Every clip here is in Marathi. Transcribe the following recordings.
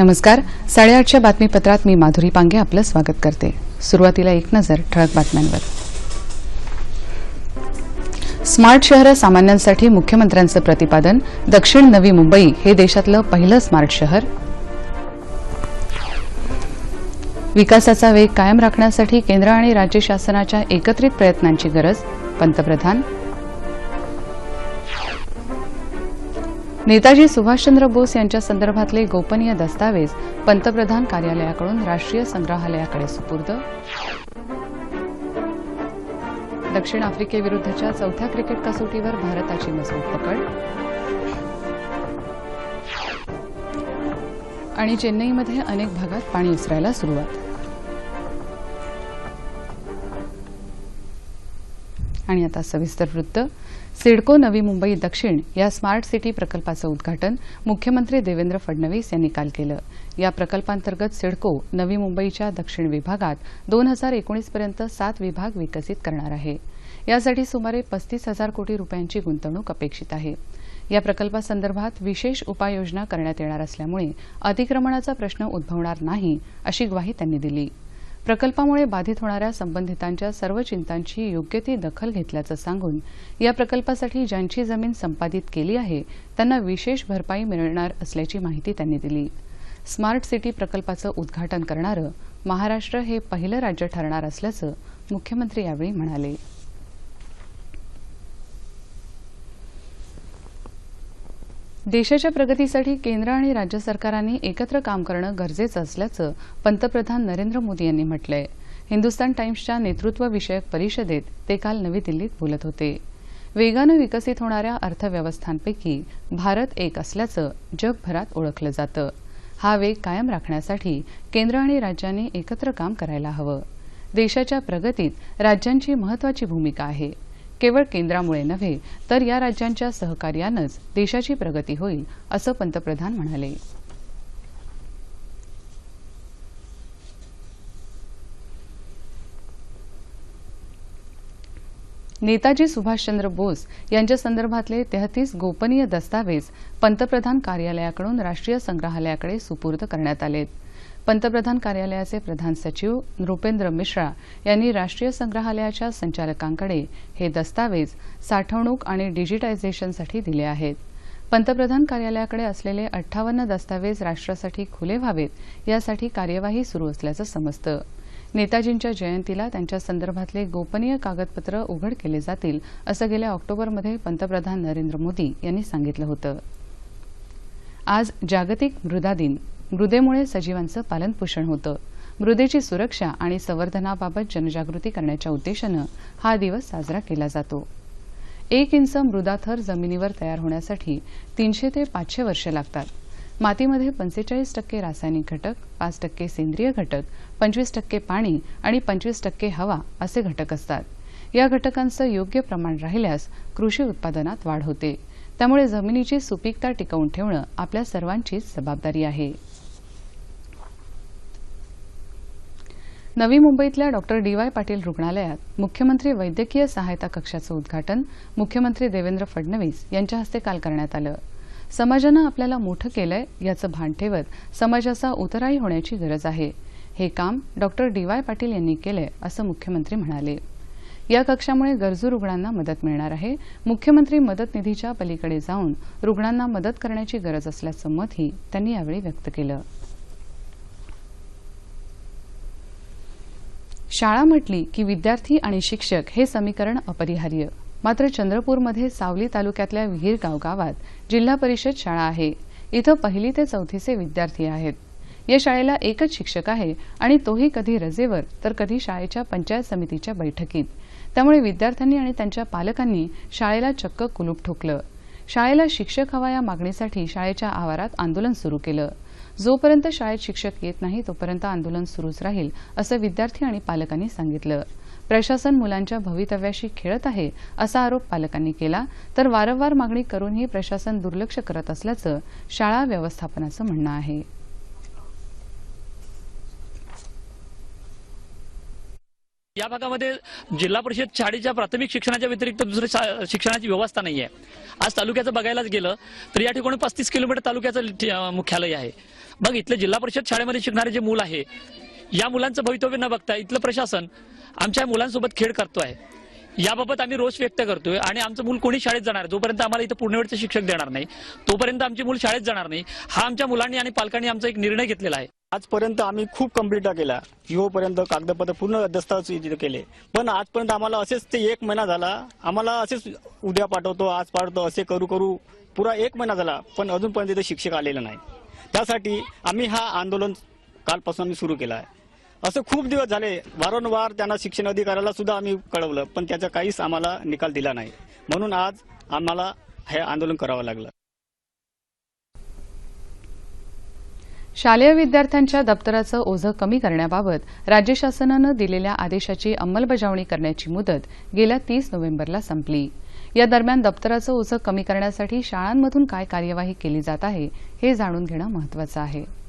नमस्कार. साडेआठच्या बातमीपत्रात मी माधुरी पांगे आपलं स्वागत करते. सुरुवातीला एक नजर ठळक बातम्यांवर. स्मार्ट शहरं सामान्यांसाठी मुख्यमंत्र्यांचं प्रतिपादन दक्षिण नवी मुंबई हे देशातलं पहिलं स्मार्ट शहर. विकासाचा वेग कायम राखण्यासाठी केंद्र आणि राज्य शासनाच्या एकत्रित प्रयत्नांची गरज पंतप्रधान. नेताजी सुभाषचंद्र बोस यांच्या संदर्भातले गोपनीय दस्तावेज पंतप्रधान कार्यालयाकडून राष्ट्रीय संग्रहालयाकडे सुपूर्द. दक्षिण आफ्रिकेविरुद्धच्या चौथ्या क्रिकेट कसोटीवर भारताची मजबूत पकड. आणि चेन्नईमध्ये अनेक भागात पाणी उसरायला सुरुवात. आणि आता सविस्तर वृत्त. सिडको नवी मुंबई दक्षिण या स्मार्ट सिटी प्रकल्पाचं उद्घाटन मुख्यमंत्री देवेंद्र फडणवीस यांनी काल केलं. या प्रकल्पांतर्गत सिडको नवी मुंबईच्या दक्षिण विभागात दोन हजार एकोणीसपर्यंत सात विभाग विकसित करणार आहे. यासाठी सुमारे पस्तीस हजार कोटी रुपयांची गुंतवणूक अपेक्षित आहे. या प्रकल्पासंदर्भात विशेष उपाययोजना करण्यात येणार असल्यामुळे अतिक्रमणाचा प्रश्न उद्भवणार नाही अशी ग्वाही त्यांनी दिली. प्रकल्पामुळे बाधित होणाऱ्या संबंधितांच्या सर्व चिंतांची योग्य ती दखल घेतल्याचं सांगून या प्रकल्पासाठी ज्यांची जमीन संपादित केली आहे त्यांना विशेष भरपाई मिळणार असल्याची माहिती त्यांनी दिली. स्मार्ट सिटी प्रकल्पाचं उद्घाटन करणारं महाराष्ट्र हे पहिलं राज्य ठरणार असल्याचं मुख्यमंत्री यावेळी म्हणाले. देशाच्या प्रगतीसाठी केंद्र आणि राज्य सरकारांनी एकत्र काम करणं गरजेचं असल्याचं पंतप्रधान नरेंद्र मोदी यांनी म्हटलंय. हिंदुस्तान टाइम्सच्या नेतृत्व विषयक परिषदेत ते काल नवी दिल्लीत बोलत होते. वेगानं विकसित होणाऱ्या अर्थव्यवस्थांपैकी भारत एक असल्याचं जगभरात ओळखलं जातं. हा वेग कायम राखण्यासाठी केंद्र आणि राज्यांनी एकत्र काम करायला हवं. देशाच्या प्रगतीत राज्यांची महत्वाची भूमिका आहे. केवळ केंद्रामुळे नव्हे तर या राज्यांच्या सहकार्यानंच देशाची प्रगती होईल असं पंतप्रधान म्हणाले. नेताजी सुभाषचंद्र बोस यांच्या संदर्भातले तेहतीस गोपनीय दस्तावेज पंतप्रधान कार्यालयाकडून राष्ट्रीय संग्रहालयाकडे सुपूर्द करण्यात आलेत. पंतप्रधान कार्यालयाचे प्रधान सचिव नृपेंद्र मिश्रा यांनी राष्ट्रीय संग्रहालयाच्या संचालकांकडे हे दस्तावेज साठवणूक आणि डिजिटायझेशनसाठी दिले आहेत. पंतप्रधान कार्यालयाकडे असलेले अठ्ठावन्न दस्तावेज राष्ट्रासाठी खुले व्हावेत यासाठी कार्यवाही सुरू असल्याचं समजतं. नेताजींच्या जयंतीला त्यांच्या संदर्भातले गोपनीय कागदपत्र उघड केले जातील असं गेल्या ऑक्टोबरमध्ये पंतप्रधान नरेंद्र मोदी यांनी सांगितलं होतं. आज जागतिक मृदा दिन. मृदेमुळे सजीवांचं पालनपोषण होतं. मृदेची सुरक्षा आणि संवर्धनाबाबत जनजागृती करण्याच्या उद्देशानं हा दिवस साजरा केला जातो. एक इंच मृदाथर जमिनीवर तयार होण्यासाठी तीनशे ते पाचशे वर्ष लागतात. मातीमध्ये पंचेचाळीस टक्के रासायनिक घटक पाच टक्के सेंद्रिय घटक पंचवीस टक्के पाणी आणि पंचवीस टक्के हवा असे घटक असतात. या घटकांचं योग्य प्रमाण राहिल्यास कृषी उत्पादनात वाढ होते. त्यामुळे जमिनीची सुपीकता टिकवून ठेवणं आपल्या सर्वांचीच जबाबदारी आहे. नवी मुंबईतल्या डॉक्टर डी वाय पाटील रुग्णालयात मुख्यमंत्री वैद्यकीय सहायता कक्षाचं उद्घाटन मुख्यमंत्री देवेंद्र फडणवीस यांच्या हस्ते काल करण्यात आलं. समाजानं आपल्याला मोठं केलंय याचं भान ठेवत समाजाचा उतराई होण्याची गरज आहे. हे काम डॉक्टर डी वाय पाटील यांनी केलंय असं मुख्यमंत्री म्हणाले. या कक्षामुळे गरजू रुग्णांना मदत मिळणार आहे. मुख्यमंत्री मदत निधीच्या पलीकडे जाऊन रुग्णांना मदत करण्याची गरज असल्याचं मतही त्यांनी यावेळी व्यक्त केलं. शाळा म्हटली की विद्यार्थी आणि शिक्षक हे समीकरण अपरिहार्य. मात्र चंद्रपूरमध्ये सावली तालुक्यातल्या विहीरगाव गावात जिल्हा परिषद शाळा आहे. इथं पहिली ते चौथीचे विद्यार्थी आहेत. या शाळेला एकच शिक्षक आहे आणि तोही कधी रजेवर तर कधी शाळेच्या पंचायत समितीच्या बैठकीत. त्यामुळे विद्यार्थ्यांनी आणि त्यांच्या पालकांनी शाळेला चक्क कुलूप ठोकलं. शाळेला शिक्षक हवा या मागणीसाठी शाळेच्या आवारात आंदोलन सुरू केलं. जोपर्यंत शाळेत शिक्षक येत नाही तोपर्यंत आंदोलन सुरूच राहील असं विद्यार्थी आणि पालकांनी सांगितलं. प्रशासन मुलांच्या भवितव्याशी खेळत आहे असा आरोप पालकांनी केला. तर वारंवार मागणी करूनही प्रशासन दुर्लक्ष करत असल्याचं शाळा व्यवस्थापनाचं म्हणणं आहे. या भागामध्ये जिल्हा परिषद शाळेच्या प्राथमिक शिक्षणाच्या व्यतिरिक्त दुसऱ्या शा- शिक्षणाची व्यवस्था नाही आहे आज तालुक्याचं बघायलाच गेलं तर या ठिकाणी पस्तीस किलोमीटर तालुक्याचं मुख्यालय आहे. मग इथलं जिल्हा परिषद शाळेमध्ये शिकणारे जे मूल आहे या मुलांचं भवितव्य न बघता इथलं प्रशासन आमच्या मुलांसोबत खेळ करतो आहे याबाबत आम्ही रोष व्यक्त करतोय आणि आमचं मूल कोणी शाळेत जाणार? आहे? जोपर्यंत आम्हाला इथं पूर्णवेळचे शिक्षक देणार नाही तोपर्यंत आमची मूल शाळेत जाणार नाही. हा आमच्या मुलांनी आणि पालकांनी आमचा एक निर्णय घेतलेला आहे. आजपर्यंत आम्ही खूप कंप्लीट केला. पर्यंत कागदपत्र पूर्ण दस्तावेज केले. पण आजपर्यंत आम्हाला असेच ते एक महिना झाला. आम्हाला असेच उद्या पाठवतो आज पाठवतो असे करू करू. पुरा एक महिना झाला पण अजूनपर्यंत इथे शिक्षक आलेलं नाही. त्यासाठी आम्ही हा आंदोलन कालपासून आम्ही सुरू केला आहे. असं खूप दिवस झाले. वारंवार त्यांना शिक्षण अधिकाऱ्याला सुद्धा आम्ही कळवलं पण त्याचा काहीच आम्हाला निकाल दिला नाही. म्हणून आज आम्हाला हे आंदोलन करावं लागलं. शालेय विद्यार्थ्यांच्या दप्तराचं ओझं कमी करण्याबाबत राज्य शासनानं दिलेल्या आदेशाची अंमलबजावणी करण्याची मुदत गेल्या तीस नोव्हेंबरला संपली. या दरम्यान दप्तराचं ओझं कमी करण्यासाठी शाळांमधून काय कार्यवाही केली जात आहे हे जाणून घेणं महत्वाचं आहे.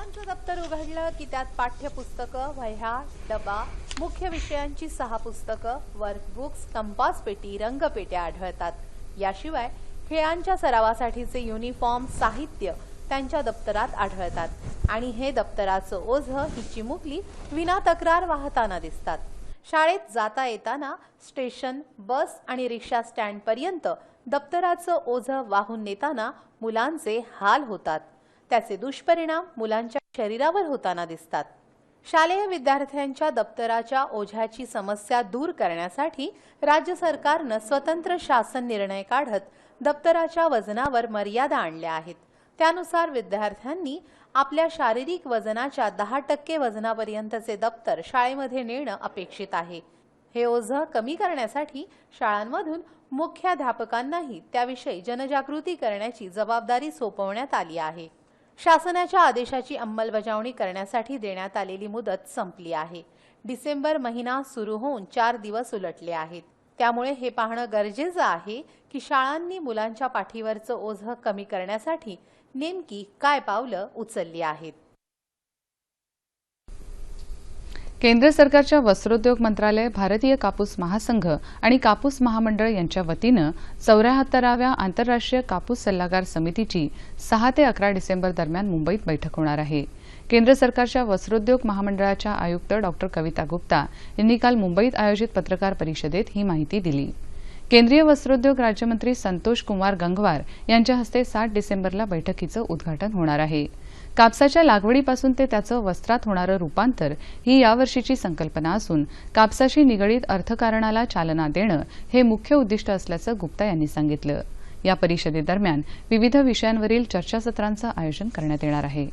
शाळांचं दप्तर उघडलं की त्यात पाठ्यपुस्तकं वह्या डबा मुख्य विषयांची सहा पुस्तकं वर्कबुक्स कंपास पेटी रंगपेट्या आढळतात. याशिवाय खेळांच्या सरावासाठीचे युनिफॉर्म साहित्य त्यांच्या दप्तरात आढळतात. आणि हे दप्तराचं ओझं ही चिमुकली विना तक्रार वाहताना दिसतात. शाळेत जाता येताना स्टेशन बस आणि रिक्षा स्टँडपर्यंत दप्तराचं ओझं वाहून नेताना मुलांचे हाल होतात. त्याचे दुष्परिणाम मुलांच्या शरीरावर होताना दिसतात. शालेय विद्यार्थ्यांच्या दप्तराच्या ओझ्याची समस्या दूर करण्यासाठी राज्य सरकारनं स्वतंत्र शासन निर्णय काढत दप्तराच्या वजनावर मर्यादा आणल्या आहेत. त्यानुसार विद्यार्थ्यांनी आपल्या शारीरिक वजनाच्या दहा टक्के वजनापर्यंतचे दप्तर शाळेमध्ये नेणं अपेक्षित आहे. हे ओझं कमी करण्यासाठी शाळांमधून मुख्याध्यापकांनाही त्याविषयी जनजागृती करण्याची जबाबदारी सोपवण्यात आली आहे. शासनाच्या आदेशाची अंमलबजावणी करण्यासाठी देण्यात आलेली मुदत संपली आहे. डिसेंबर महिना सुरू होऊन चार दिवस उलटले आहेत. त्यामुळे हे पाहणं गरजेचं आहे की शाळांनी मुलांच्या पाठीवरचं ओझं कमी करण्यासाठी नेमकी काय पावलं उचलली आहेत. केंद्र सरकारच्या वस्त्रोद्योग मंत्रालय भारतीय कापूस महासंघ आणि कापूस महामंडळ यांच्या वतीनं चौऱ्याहत्तराव्या आंतरराष्ट्रीय कापूस सल्लागार समितीची सहा ते अकरा डिसेंबर दरम्यान मुंबईत बैठक होणार आहे. केंद्र सरकारच्या वस्त्रोद्योग महामंडळाच्या आयुक्त डॉक्टर कविता गुप्ता यांनी काल मुंबईत आयोजित पत्रकार परिषदेत ही माहिती दिली. केंद्रीय वस्त्रोद्योग राज्यमंत्री संतोष कुमार गंगवार यांच्या हस्ते सात डिसेंबरला बैठकीचं उद्घाटन होणार आहे. कापसाच्या लागवडीपासून ते त्याचं वस्त्रात होणारं रूपांतर ही यावर्षीची संकल्पना असून कापसाशी निगडीत अर्थकारणाला चालना देणं हे मुख्य उद्दिष्ट असल्याचं गुप्ता यांनी सांगितलं. या परिषदेदरम्यान विविध विषयांवरील चर्चासत्रांचं आयोजन करण्यात येणार आहे.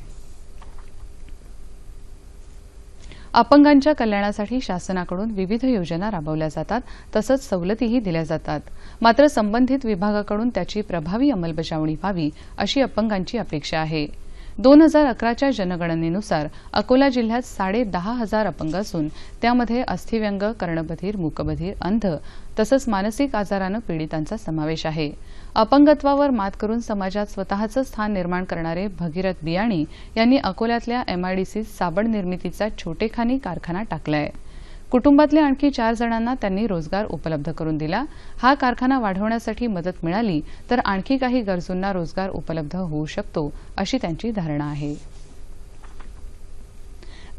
अपंगांच्या कल्याणासाठी शासनाकडून विविध योजना राबवल्या जातात तसंच सवलतीही दिल्या जातात. मात्र संबंधित विभागाकडून त्याची प्रभावी अंमलबजावणी व्हावी अशी अपंगांची अपेक्षा आहे. दोन हजार अकराच्या जनगणनेनुसार अकोला जिल्ह्यात साडे दहा हजार अपंग असून त्यामध्ये अस्थिव्यंग कर्णबधीर मुकबधीर अंध तसंच मानसिक आजारानं पीडितांचा समावेश आहे. अपंगत्वावर मात करून समाजात स्वतःचं स्थान निर्माण करणारे भगीरथ बियाणी यांनी अकोल्यातल्या एमआयडीसीत साबण निर्मितीचा छोटेखानी कारखाना टाकलाय. कुटुंबातल्या आणखी चार जणांना त्यांनी रोजगार उपलब्ध करून दिला. हा कारखाना वाढवण्यासाठी मदत मिळाली तर आणखी काही गरजूंना रोजगार उपलब्ध होऊ शकतो अशी त्यांची धारणा आहे.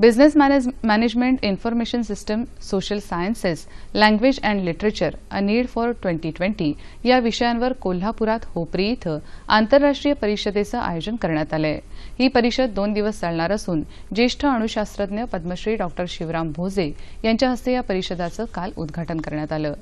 Business manage management information system social sciences language and literature a need for twenty twenty या विषयांवर कोल्हापुरात होपरी इथं आंतरराष्ट्रीय परिषदेचं आयोजन करण्यात आलंय. ही परिषद दोन दिवस चालणार असून ज्येष्ठ अणुशास्त्रज्ञ पद्मश्री डॉक्टर शिवराम भोजे यांच्या हस्ते या परिषदाचं काल उद्घाटन करण्यात आलं.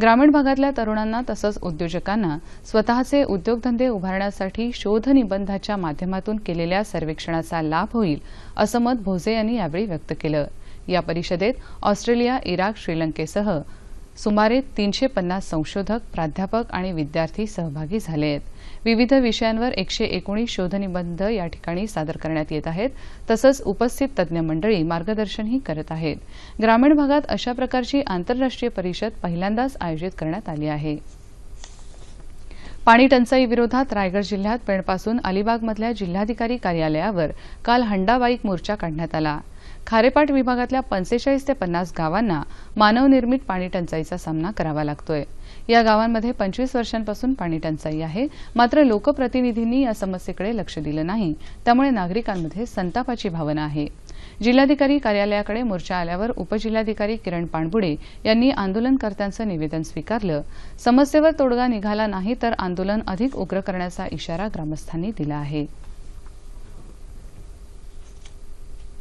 ग्रामीण भागातल्या तरुणांना तसंच उद्योजकांना स्वतःचे उद्योगधंदे उभारण्यासाठी शोध निबंधाच्या माध्यमातून केलेल्या सर्वेक्षणाचा लाभ होईल असं मत भोजे यांनी यावेळी व्यक्त केलं. या परिषदेत ऑस्ट्रेलिया इराक श्रीलंकेसह सुमारे तीनशे पन्नास संशोधक प्राध्यापक आणि विद्यार्थी सहभागी झाले आहेत. विविध विषयांवर एकशे एकोणीस शोधनिबंध या ठिकाणी सादर करण्यात येत आहेत. तसंच उपस्थित तज्ज्ञ मंडळी मार्गदर्शनही करत आहेत. ग्रामीण भागात अशा प्रकारची आंतरराष्ट्रीय परिषद पहिल्यांदाच आयोजित करण्यात आली आहे. पाणी टंचाई विरोधात रायगड जिल्ह्यात पेणपासून अलिबागमधल्या जिल्हाधिकारी कार्यालयावर काल हंडा बाईक मोर्चा काढण्यात आला. खारेपाट विभागातल्या पंचेचाळीस ते पन्नास गावांना मानवनिर्मित पाणी टंचाईचा सामना करावा लागतोय. या गावांमध्ये पंचवीस वर्षांपासून पाणी टंचाई आहे. मात्र लोकप्रतिनिधींनी या समस्येकडे लक्ष दिलं नाही. त्यामुळे नागरिकांमध्ये संतापाची भावना आहे. जिल्हाधिकारी कार्यालयाकडे मोर्चा आल्यावर उपजिल्हाधिकारी किरण पाणबुडे यांनी आंदोलनकर्त्यांचं निवेदन स्वीकारलं. समस्येवर तोडगा निघाला नाही तर आंदोलन अधिक उग्र करण्याचा इशारा ग्रामस्थांनी दिला आहे.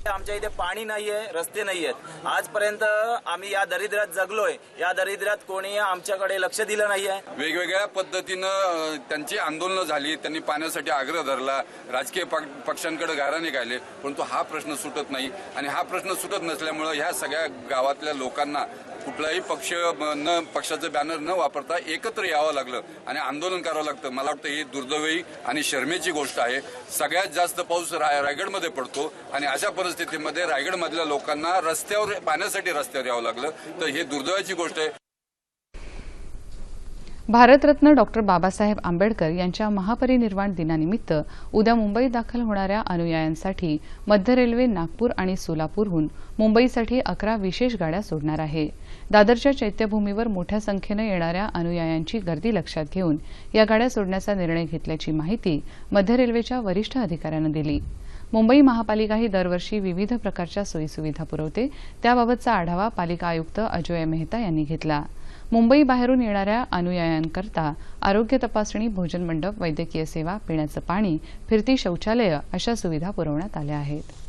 आमच्या इथे पाणी नाहीये रस्ते नाहीयेत. आजपर्यंत आम्ही या दरिद्र्यात जगलोय. या दरिद्र्यात कोणी आमच्याकडे लक्ष दिलं नाहीये. वेगवेगळ्या पद्धतीनं त्यांची आंदोलनं झाली त्यांनी पाण्यासाठी आग्रह धरला राजकीय पक्षांकडे गारा निघाले परंतु हा प्रश्न सुटत नाही. आणि हा प्रश्न सुटत नसल्यामुळं ह्या सगळ्या गावातल्या लोकांना कुठलाही पक्ष न पक्षाचं बॅनर न वापरता एकत्र यावं लागलं आणि आंदोलन करावं लागतं. मला वाटतं ही दुर्दैवी आणि शर्मेची गोष्ट आहे. सगळ्यात जास्त पाऊस राय- रायगडमध्ये पडतो आणि अशा परिस्थितीमध्ये रायगडमधल्या लोकांना रस्त्यावर पाण्यासाठी रस्त्यावर यावं लागलं. तर ही दुर्दैवाची गोष्ट आहे. भारतरत्न डॉक्टर बाबासाहेब आंबेडकर यांच्या महापरिनिर्वाण दिनानिमित्त उद्या मुंबईत दाखल होणाऱ्या अनुयायांसाठी मध्य रेल्वे नागपूर आणि सोलापूरहून मुंबईसाठी अकरा विशेष गाड्या सोडणार आहे. दादरच्या चैत्यभूमीवर मोठ्या संख्येनं येणाऱ्या अनुयायांची गर्दी लक्षात घेऊन या गाड्या सोडण्याचा निर्णय घेतल्याची माहिती मध्य रेल्वेच्या वरिष्ठ अधिकाऱ्यानं दिली. मुंबई महापालिका ही दरवर्षी विविध प्रकारच्या सोयीसुविधा पुरवते. त्याबाबतचा आढावा पालिका आयुक्त अजोय मेहता यांनी घेतला. मुंबई बाहेरून येणाऱ्या अनुयायांकरता आरोग्य तपासणी भोजन मंडप वैद्यकीय सेवा पिण्याचं पाणी फिरती शौचालयं अशा सुविधा पुरवण्यात आल्या आहेत.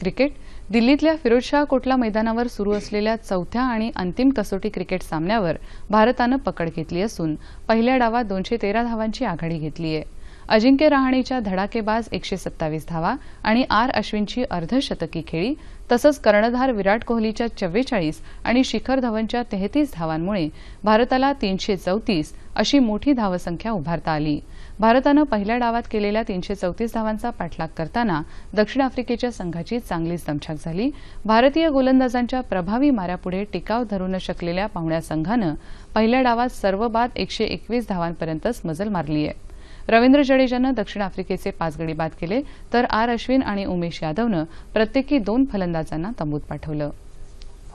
क्रिकेट दिल्लीतल्या फिरोजशाह कोटला मैदानावर सुरू असलेल्या चौथ्या आणि अंतिम कसोटी क्रिकेट सामन्यावर भारतानं पकड घेतली असून पहिल्या डावात दोनशे तेरा धावांची आघाडी घेतली आहे अजिंक्य रहाणेच्या धडाकेबाज एकशे सत्तावीस धावा आणि आर अश्विनची अर्धशतकी खेळी तसंच कर्णधार विराट कोहलीच्या चव्वेचाळीस आणि शिखर धवनच्या तेहतीस धावांमुळे भारताला तीनशे चौतीस अशी मोठी धावसंख्या उभारता आली. भारतानं पहिल्या डावात केलेल्या तीनशे चौतीस धावांचा पाठलाग करताना दक्षिण आफ्रिकेच्या संघाची चांगलीच दमछाक झाली. भारतीय गोलंदाजांच्या प्रभावी माऱ्यापुढे टिकाव धरू न शकलेल्या पाहुण्या संघानं पहिल्या डावात सर्व बाद एकशे एकवीस धावांपर्यंतच मजल मारली आहे रवींद्र जडेजानं दक्षिण आफ्रिकेचे पाच गडी बाद केले तर आर अश्विन आणि उमेश यादवनं प्रत्येकी दोन फलंदाजांना तंबूत पाठवलं.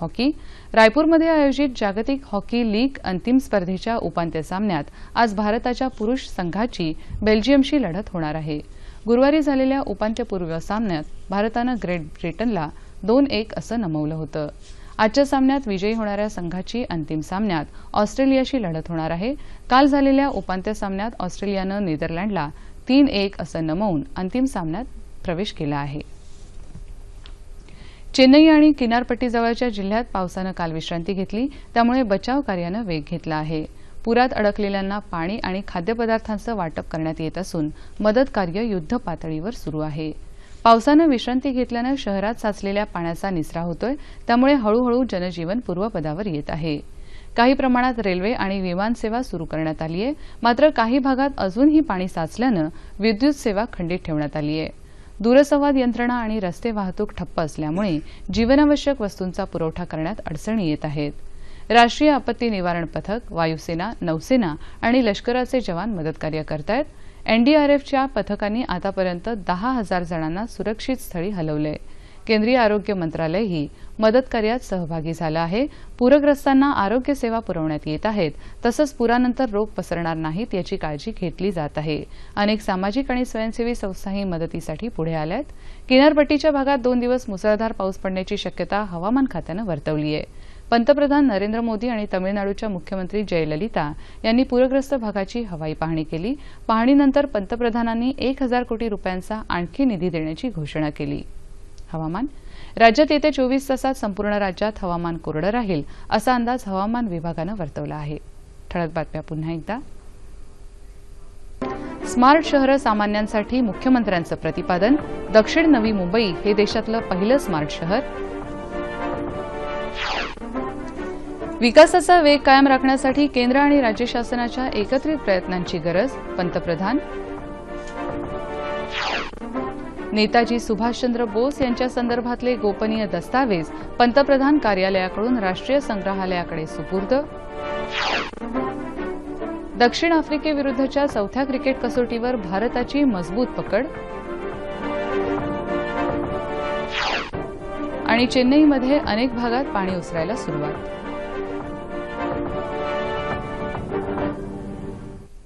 हॉकी? रायपूरमध्ये आयोजित जागतिक हॉकी लीग अंतिम स्पर्धेच्या उपांत्य सामन्यात आज भारताच्या पुरुष संघाची बेल्जियमशी लढत होणार आहे. गुरुवारी झालेल्या उपांत्यपूर्व सामन्यात भारतानं ग्रेट ब्रिटनला दोन एक असं नमवलं होतं. आजच्या सामन्यात विजयी होणाऱ्या संघाची अंतिम सामन्यात ऑस्ट्रेलियाशी लढत होणार आहे. काल झालेल्या उपांत्य सामन्यात ऑस्ट्रेलियानं नेदरलँडला तीन एक असं नमवून अंतिम सामन्यात प्रवेश केला आहे. चेन्नई आणि किनारपट्टीजवळच्या जिल्ह्यात पावसानं काल विश्रांती घेतली त्यामुळे बचाव कार्यानं वेग घेतला आहे. पुरात अडकलेल्यांना पाणी आणि खाद्यपदार्थांचं वाटप करण्यात येत असून मदत कार्य युद्ध पातळीवर सुरू आहे. पावसानं विश्रांती घेतल्यानं शहरात साचलेल्या पाण्याचा निचरा होतोय त्यामुळे हळूहळू जनजीवन पूर्वपदावर येत आहे. काही प्रमाणात रेल्वे आणि विमानसेवा सुरू करण्यात आली आहे मात्र काही भागात अजूनही पाणी साचल्यानं विद्युत सेवा खंडित ठेवण्यात आली आहे दूरसंवाद यंत्रणा आणि रस्ते वाहतूक ठप्प असल्यामुळे जीवनावश्यक वस्तूंचा पुरवठा करण्यात अडचणी येत आहेत. राष्ट्रीय आपत्ती निवारण पथक वायुसेना नौसेना आणि लष्कराचे जवान मदतकार्य करतायत एनडीआरएफच्या पथकांनी आतापर्यंत दहा हजार जणांना सुरक्षित स्थळी हलवलंय केंद्रीय आरोग्य मंत्रालयही मदत कार्यात सहभागी झालं आहे. पूरग्रस्तांना आरोग्य सेवा पुरवण्यात येत आहेत. तसंच पुरानंतर रोग पसरणार नाहीत याची काळजी घेतली जात आहे. अनेक सामाजिक आणि स्वयंसेवी संस्थाही मदतीसाठी पुढे आल्या आहेत किनारपट्टीच्या भागात दोन दिवस मुसळधार पाऊस पडण्याची शक्यता हवामान खात्यानं वर्तवली आहे. पंतप्रधान नरेंद्र मोदी आणि तमिळनाडूच्या मुख्यमंत्री जयललिता यांनी पूरग्रस्त भागाची हवाई पाहणी केली. पाहणीनंतर पंतप्रधानांनी एक हजार कोटी रुपयांचा आणखी निधी देण्याची घोषणा केली. हवामान. राज्यात येत्या चोवीस तासात संपूर्ण राज्यात हवामान कोरडं राहील असा अंदाज हवामान विभागानं वर्तवला आहे. ठळक बातम्या पुन्हा एकदा. स्मार्ट शहरं सामान्यांसाठी मुख्यमंत्र्यांचं प्रतिपादन दक्षिण नवी मुंबई हे देशातलं पहिलं स्मार्ट शहर. विकासाचा वेग कायम राखण्यासाठी केंद्र आणि राज्य शासनाच्या एकत्रित प्रयत्नांची गरज पंतप्रधान नेताजी सुभाषचंद्र बोस यांच्या संदर्भातले गोपनीय दस्तावेज पंतप्रधान कार्यालयाकडून राष्ट्रीय संग्रहालयाकडे सुपूर्द. दक्षिण आफ्रिकेविरुद्धच्या चौथ्या क्रिकेट कसोटीवर भारताची मजबूत पकड. आणि चेन्नईमध्ये अनेक भागात पाणी उसरायला सुरुवात.